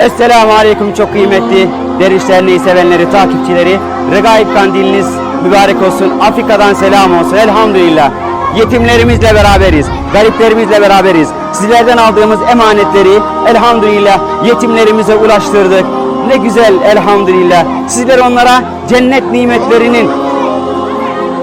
Esselamu Aleyküm çok kıymetli Derneği sevenleri, takipçileri. Regaib kandiliniz mübarek olsun. Afrika'dan selam olsun. Elhamdülillah. Yetimlerimizle beraberiz. Gariplerimizle beraberiz. Sizlerden aldığımız emanetleri elhamdülillah yetimlerimize ulaştırdık. Ne güzel elhamdülillah. Sizler onlara cennet nimetlerinin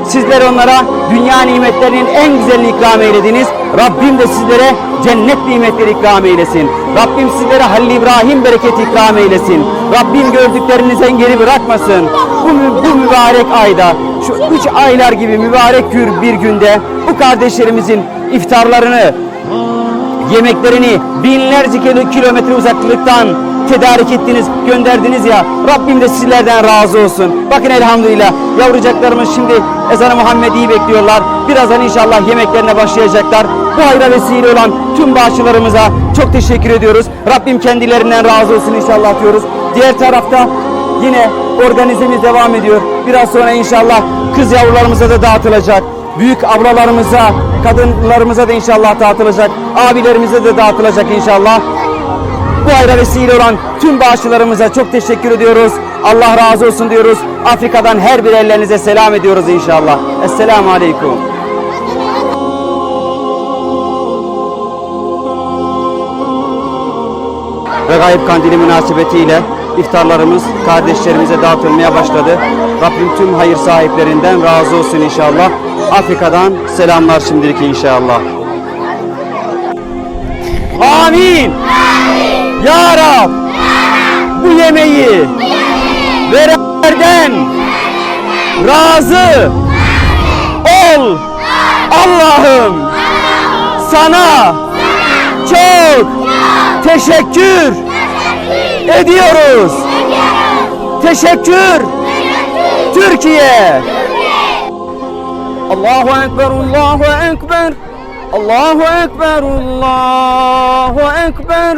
Sizler onlara dünya nimetlerinin en güzelini ikram eylediniz. Rabbim de sizlere cennet nimetleri ikram eylesin. Rabbim sizlere Halil İbrahim bereketi ikram eylesin. Rabbim gördüklerinizden geri bırakmasın. Bu, bu mübarek ayda, şu üç aylar gibi mübarek gür bir günde bu kardeşlerimizin iftarlarını, yemeklerini binlerce kilo- kilometre uzaklıktan tedarik ettiniz, gönderdiniz ya. Rabbim de sizlerden razı olsun. Bakın elhamdülillah yavrucaklarımız şimdi ezanı Muhammedi'yi bekliyorlar. Birazdan inşallah yemeklerine başlayacaklar. Bu hayra vesile olan tüm bağışçılarımıza çok teşekkür ediyoruz. Rabbim kendilerinden razı olsun inşallah diyoruz. Diğer tarafta yine organizemiz devam ediyor. Biraz sonra inşallah kız yavrularımıza da dağıtılacak. Büyük ablalarımıza, kadınlarımıza da inşallah dağıtılacak. Abilerimize de dağıtılacak inşallah. Bu ayra vesile olan tüm bağışçılarımıza çok teşekkür ediyoruz. Allah razı olsun diyoruz. Afrika'dan her bir ellerinize selam ediyoruz inşallah. Esselamu Aleyküm. Ve gayb kandili münasebetiyle iftarlarımız kardeşlerimize dağıtılmaya başladı. Rabbim tüm hayır sahiplerinden razı olsun inşallah. Afrika'dan selamlar şimdilik inşallah. Amin. Ya Rab bu yemeği verenlerden razı ol Allah'ım sana çok teşekkür ediyoruz. Teşekkür Türkiye. Allahu Ekber, Allahu Ekber. Allahu Ekber, Allahu Ekber.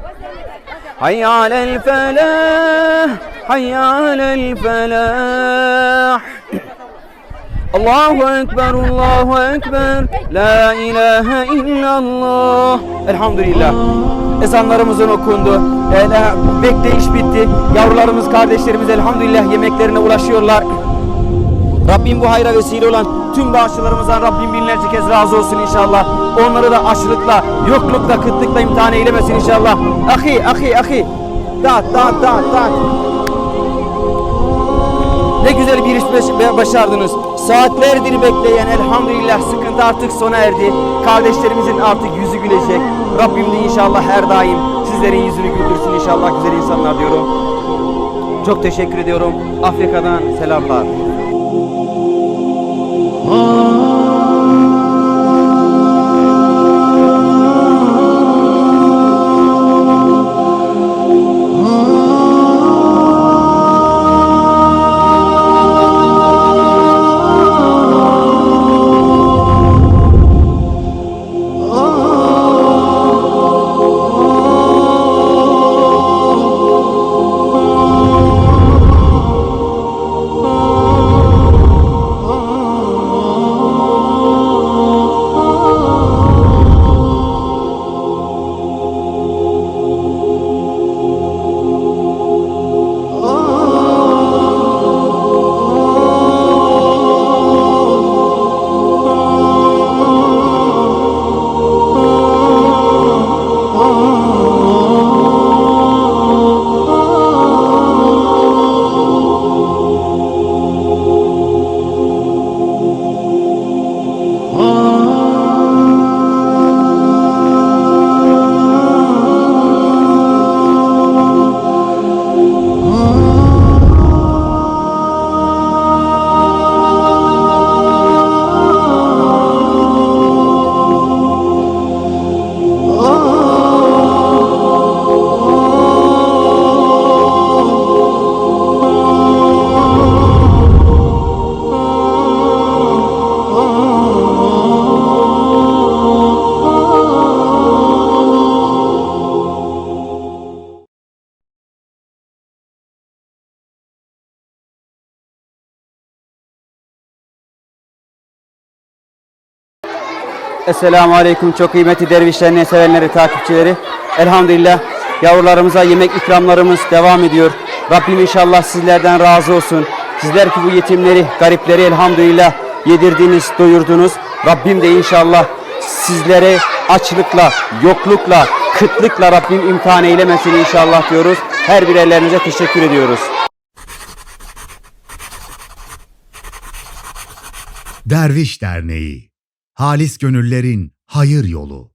حي على الفلاح حي على الفلاح Allahu Ekber, Allahu Ekber, La ilahe illallah. Elhamdülillah. Ezanlarımızın okundu. Ele, bekleyiş bitti. Yavrularımız, kardeşlerimiz elhamdülillah yemeklerine ulaşıyorlar. Rabbim bu hayra vesile olan tüm bağışçılarımızdan Rabbim binlerce kez razı olsun inşallah. Onları da açlıkla, yoklukla, kıtlıkla imtihan eylemesin inşallah. Ahi, ahi, ahi. Dağıt, dağıt, dağıt, dağıt. Ne güzel bir iş baş- başardınız. Saatlerdir bekleyen elhamdülillah sıkıntı artık sona erdi. Kardeşlerimizin artık yüzü gülecek. Rabbim de inşallah her daim sizlerin yüzünü güldürsün inşallah güzel insanlar diyorum. Çok teşekkür ediyorum. Afrika'dan selamlar. Oh. Esselamu Aleyküm çok kıymetli dervişlerini, sevenleri, takipçileri. Elhamdülillah yavrularımıza yemek ikramlarımız devam ediyor. Rabbim inşallah sizlerden razı olsun. Sizler ki bu yetimleri, garipleri elhamdülillah yedirdiniz, doyurdunuz. Rabbim de inşallah sizlere açlıkla, yoklukla, kıtlıkla Rabbim imtihan eylemesin inşallah diyoruz. Her birerlerinize teşekkür ediyoruz. Derviş Derneği Halis Gönüllerin Hayır Yolu